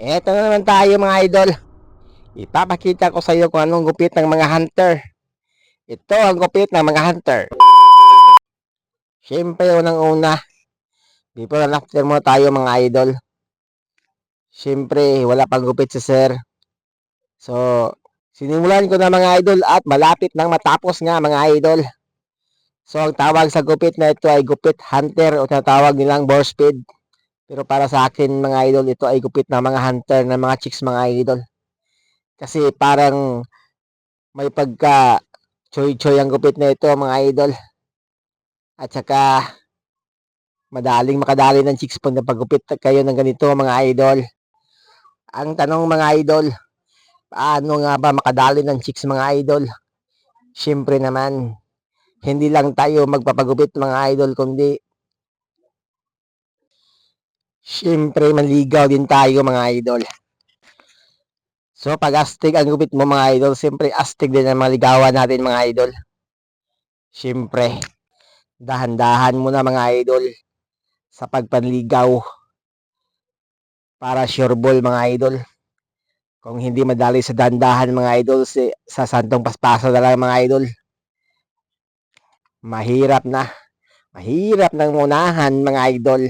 Eto na naman tayo mga idol. Ipapakita ko sa iyo kung anong gupit ng mga hunter. Ito ang gupit ng mga hunter. Siyempre, unang-una, before and after mo tayo mga idol. Siyempre, wala pang gupit si sir. So, sinimulan ko na mga idol at malapit nang matapos nga mga idol. So, ang tawag sa gupit na ito ay gupit hunter o tinatawag nilang bore speed. Pero para sa akin mga idol, ito ay gupit ng mga hunter ng mga chicks mga idol. Kasi parang may pagka choy-choy ang gupit na ito mga idol. At saka madaling makadali ng chicks pag napagupit kayo ng ganito mga idol. Ang tanong mga idol, paano nga ba makadali ng chicks mga idol? Siyempre naman, hindi lang tayo magpapagupit mga idol, kundi Siyempre, manligaw din tayo mga idol. So, pag astig ang gupit mo mga idol, siyempre astig din ang mga ligawan natin mga idol. Siyempre, dahan-dahan mo na mga idol sa pagpanligaw para sure ball mga idol. Kung hindi madali sa dahan-dahan mga idol, si, sa santong paspasa na lang mga idol. Mahirap na. Mahirap ng unahan mga idol.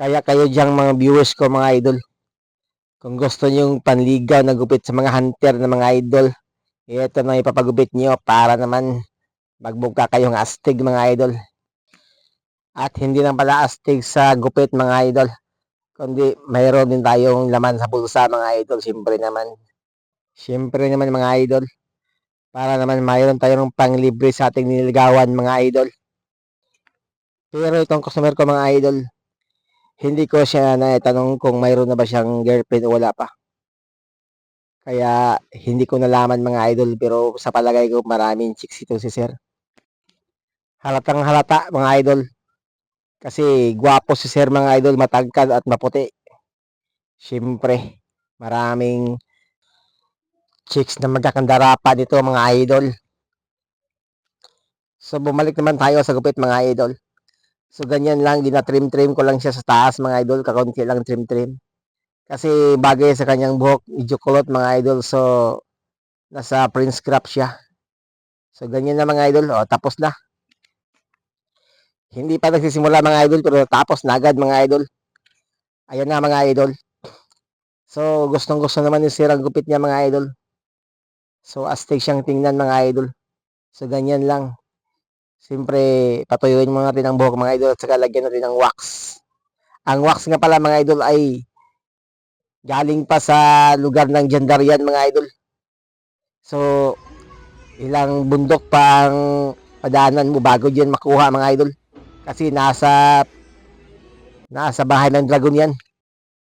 Kaya kayo diyang mga viewers ko mga idol. Kung gusto nyo panligaw na gupit sa mga hunter na mga idol, ito na ipapagupit nyo para naman magbuka kayong astig mga idol. At hindi lang pala astig sa gupit mga idol, kundi mayroon din tayong laman sa bulsa mga idol, siyempre naman. Siyempre naman mga idol, para naman mayroon tayong panglibre sa ating niligawan mga idol. Pero itong customer ko mga idol, hindi ko siya naitanong kung mayroon na ba siyang girlfriend o wala pa. Kaya hindi ko nalaman mga idol pero sa palagay ko maraming chicks ito si sir. Halatang halata mga idol. Kasi gwapo si sir mga idol, matangkad at maputi. Siyempre, maraming chicks na magkakandara pa dito mga idol. So bumalik naman tayo sa gupit mga idol. So ganyan lang, ginatrim-trim ko lang siya sa taas mga idol, kakunti lang trim-trim. Kasi bagay sa kanyang buhok, medyo kulot mga idol, so nasa prince crop siya. So ganyan na mga idol, o tapos na. Hindi pa nagsisimula mga idol, pero tapos na agad mga idol. Ayan na mga idol. So gustong gusto naman yung sirang gupit niya mga idol. So astig siyang tingnan mga idol. So ganyan lang. Siyempre, patuyuin mo natin ang buhok mga idol at saka lagyan natin ng wax. Ang wax nga pala mga idol ay galing pa sa lugar ng Jandarian mga idol. So, ilang bundok pang padaanan mo bago diyan makuha mga idol. Kasi nasa nasa bahay ng dragon yan.